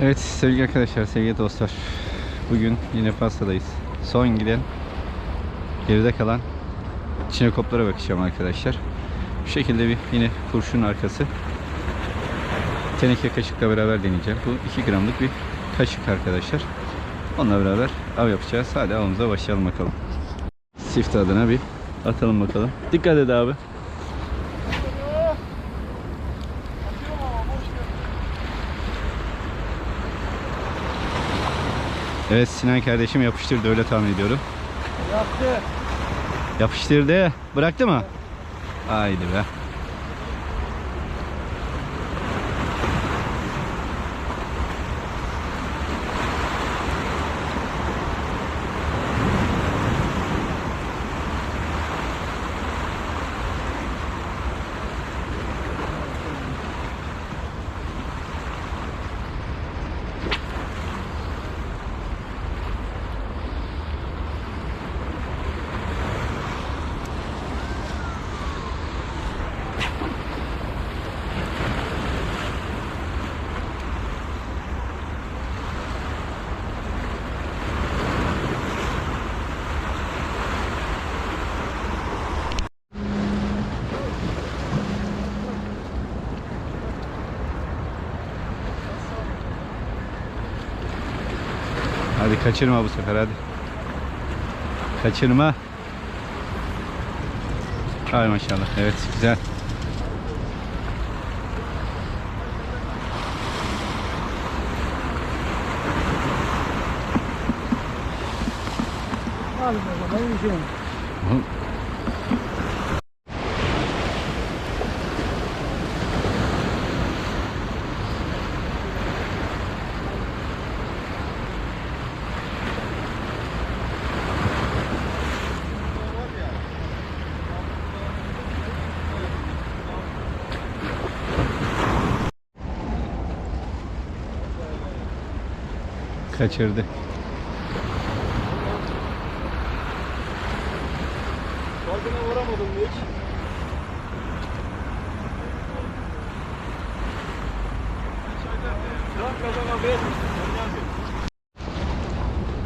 Evet sevgili arkadaşlar, sevgili dostlar. Bugün yine Fas'tayız. Son giden, geride kalan çinekoplara bakacağım arkadaşlar. Bu şekilde bir yine kurşun arkası. Teneke kaşıkla beraber deneyeceğim. Bu 2 gramlık bir kaşık arkadaşlar. Onunla beraber av yapacağız. Hadi avımıza başlayalım bakalım. Sift adına bir atalım bakalım. Dikkat et abi. Evet Sinan kardeşim yapıştırdı öyle tahmin ediyorum. Yaptı. Yapıştırdı. Bıraktı mı? Haydi be. Hadi kaçırma bu sefer hadi. Kaçırma. Ay maşallah. Evet güzel. Al baba ben yiyeceğim. Kaçırdı. Kalbine vuramadım hiç?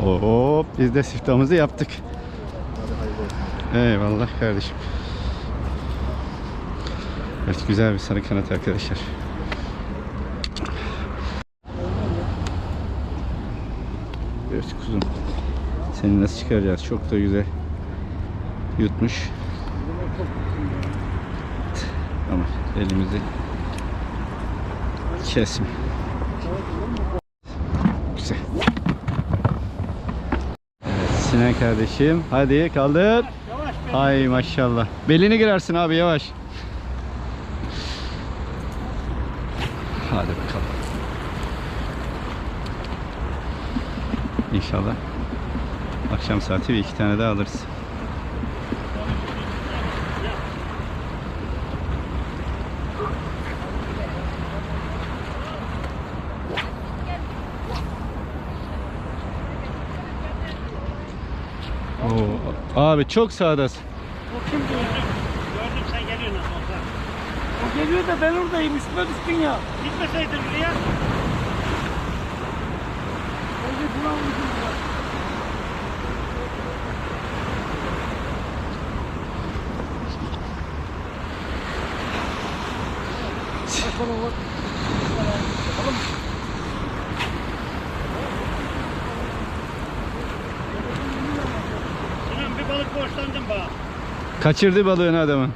Hop biz de siftahımızı yaptık. Eyvallah kardeşim. Evet güzel bir sarı kanat arkadaşlar. Evet kuzum. Seni nasıl çıkaracağız? Çok da güzel yutmuş. Ama elimizi kesme. Güzel. Evet, Sinan kardeşim. Hadi kaldır. Ay maşallah. Belini girersin abi yavaş. Hadi bakalım. İnşallah. Akşam saati bir iki tane daha alırız. Oo, abi çok sağdasın. O? Gördüm sen geliyorsun. O geliyor da ben oradayım üstüme düştün ya. Gitmeseydin buraya. Önce buran ucuz var. Bakalım bak. Bakalım. Sinan bir balık borçlandım bana. Kaçırdı balığını adamın.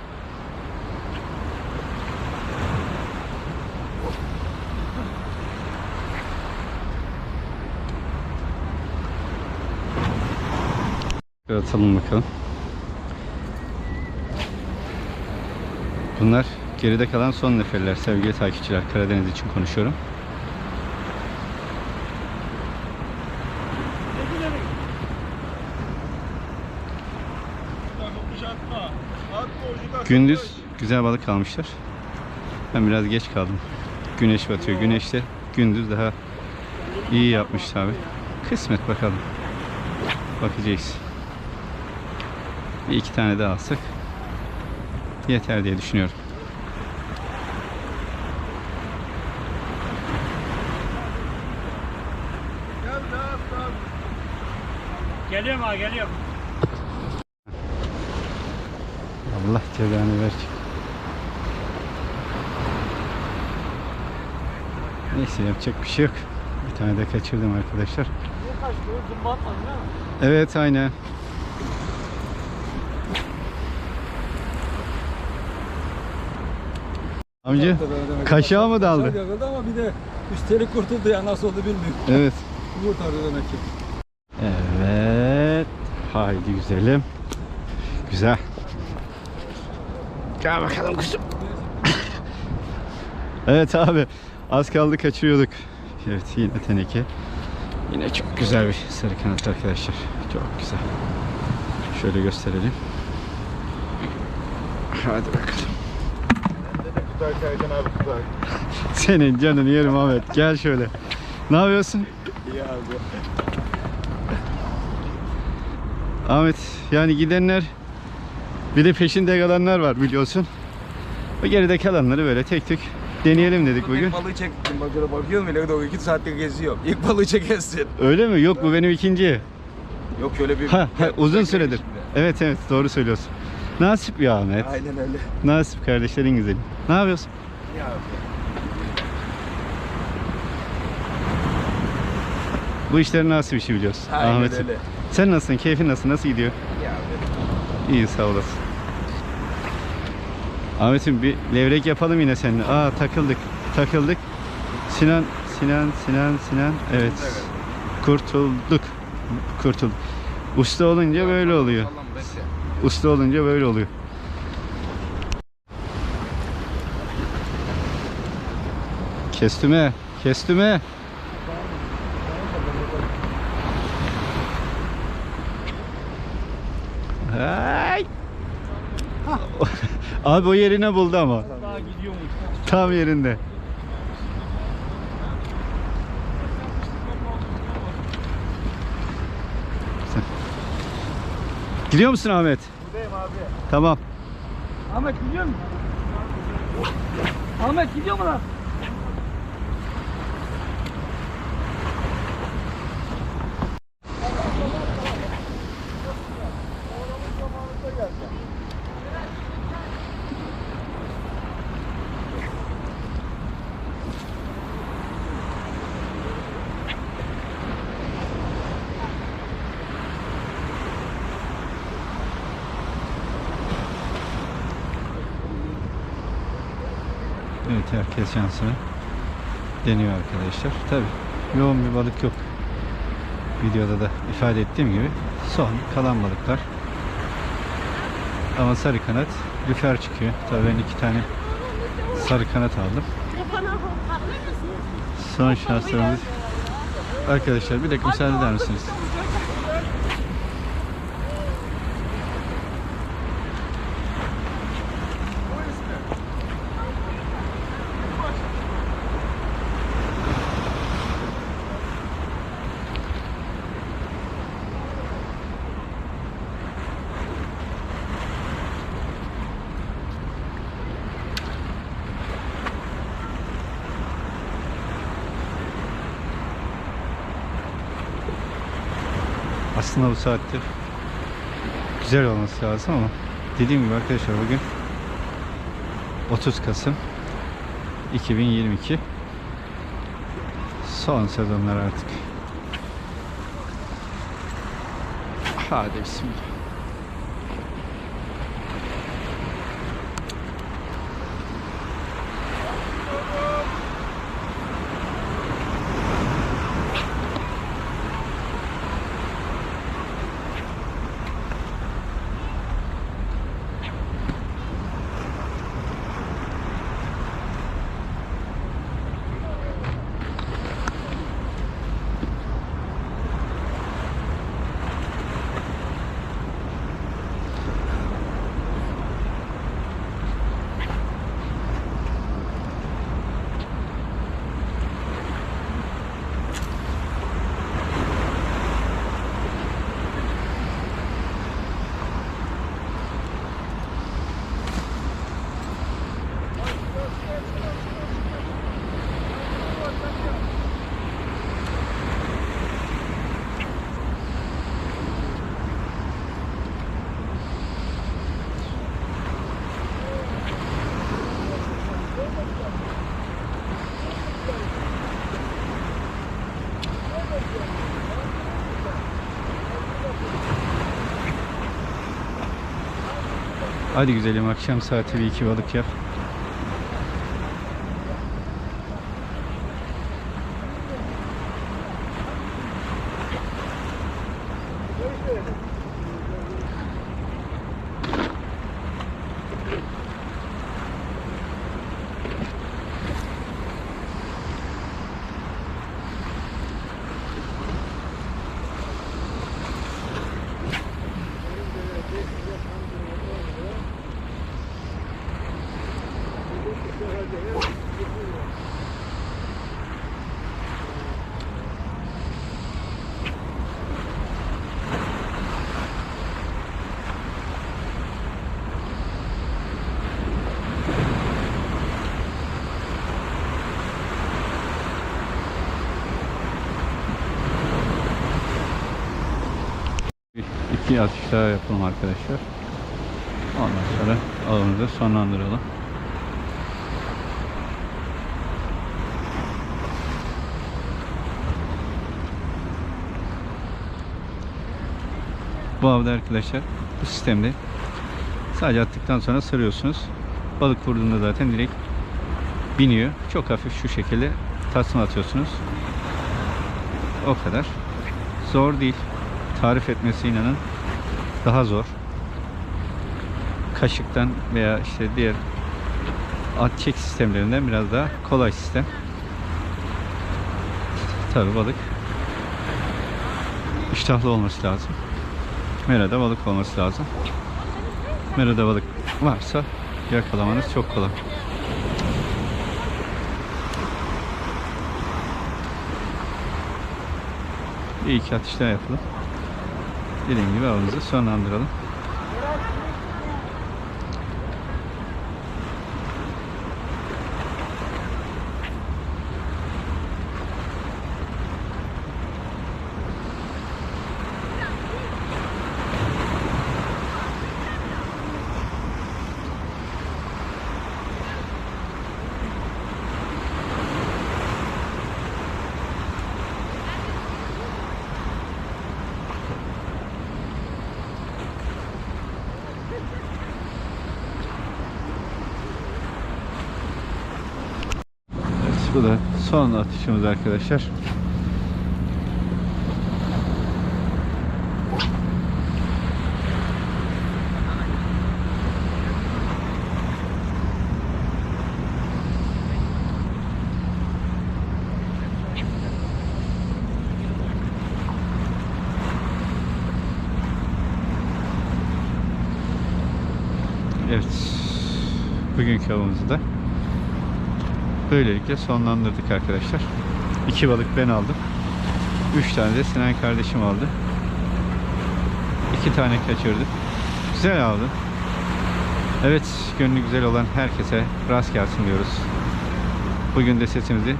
Bir atalım bakalım. Bunlar geride kalan son neferler sevgili takipçiler. Karadeniz için konuşuyorum. Gündüz güzel balık almışlar. Ben biraz geç kaldım. Güneş batıyor. Güneşte gündüz daha iyi yapmış abi. Kısmet bakalım. Bakacağız. Bir iki tane daha alsak yeter diye düşünüyorum. Geliyorum abi geliyorum. Allah cezanı versin. Neyse yapacak bir şey yok. Bir tane de kaçırdım arkadaşlar. Evet aynen. Amca kaşağı mı daldı? Yakaladı ama bir de üstelik kurtuldu ya nasıl oldu bilmiyorum. Evet. Kurtardı demek ki. Evet. Haydi güzelim. Güzel. Gel bakalım kuzum. evet abi. Az kaldı kaçırıyorduk. Evet yine teneke. Yine çok güzel bir sarı kanat arkadaşlar. Çok güzel. Şöyle gösterelim. Hadi bakalım. Senin canını yerim Ahmet. Gel şöyle. Ne yapıyorsun? Ahmet yani gidenler bir de peşinde kalanlar var biliyorsun. O geride kalanları böyle tek tek deneyelim dedik bugün. İlk balığı çektim. Bak şöyle bakıyorum ile o iki saattir geziyor. İlk balığı çekersin. Öyle mi? Yok bu benim ikinci. Yok şöyle bir... Ha, ha, uzun süredir. şimdi. Evet evet doğru söylüyorsun. Nasip ya Ahmet. Aynen öyle. Nasip kardeşlerin güzeli. Ne yapıyorsun? Ya Bu işlerin bir şey biliyorsun. Aynen Ahmet'im. öyle. Sen nasılsın? Keyfin nasıl? Nasıl gidiyor? Ya İyi sağ olasın. Ahmet'im bir levrek yapalım yine seninle. Aa takıldık. Takıldık. Sinan, Sinan, Sinan, Sinan. Evet. Kurtulduk. Kurtulduk. Usta olunca böyle oluyor. Usta olunca böyle oluyor. Kestüme, kestüme. Ay. Abi o yerine buldu ama. Tam yerinde. Gidiyor musun Ahmet? Tamam. Ahmet gidiyor mu? Ahmet gidiyor mu lan? Evet herkes şansını deniyor arkadaşlar. Tabi yoğun bir balık yok. Videoda da ifade ettiğim gibi son kalan balıklar. Ama sarı kanat lüfer çıkıyor. Tabii ben iki tane sarı kanat aldım. Son şanslarımız. Arkadaşlar bir dakika müsaade eder misiniz? Aslında bu saatte güzel olması lazım ama dediğim gibi arkadaşlar bugün 30 Kasım 2022 son sezonlar artık. Hadi bismillah. Hadi güzelim akşam saati bir iki balık yap. Bir- İki atış daha yapalım arkadaşlar. Ondan sonra avımızı sonlandıralım. Bu avda arkadaşlar bu sistemde sadece attıktan sonra sarıyorsunuz. Balık vurduğunda zaten direkt biniyor. Çok hafif şu şekilde tasma atıyorsunuz. O kadar. Zor değil. Tarif etmesi inanın daha zor. Kaşıktan veya işte diğer at çek sistemlerinden biraz daha kolay sistem. Tabi balık iştahlı olması lazım. Merada balık olması lazım. Merada balık varsa yakalamanız çok kolay. Bir iki atış daha yapalım. Dediğim gibi avımızı sonlandıralım. Evet, bu da son atışımız arkadaşlar. Evet. Bugünkü avımızı da böylelikle sonlandırdık arkadaşlar. İki balık ben aldım. Üç tane de Sinan kardeşim aldı. İki tane kaçırdık. Güzel aldı. Evet, gönlü güzel olan herkese rast gelsin diyoruz. Bugün de sesimizi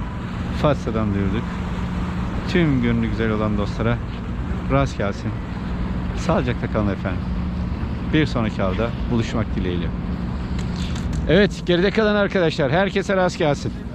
Fatsa'dan duyurduk. Tüm gönlü güzel olan dostlara rast gelsin. Sağlıcakla kalın efendim. Bir sonraki avda buluşmak dileğiyle. Evet geride kalan arkadaşlar herkese rast gelsin.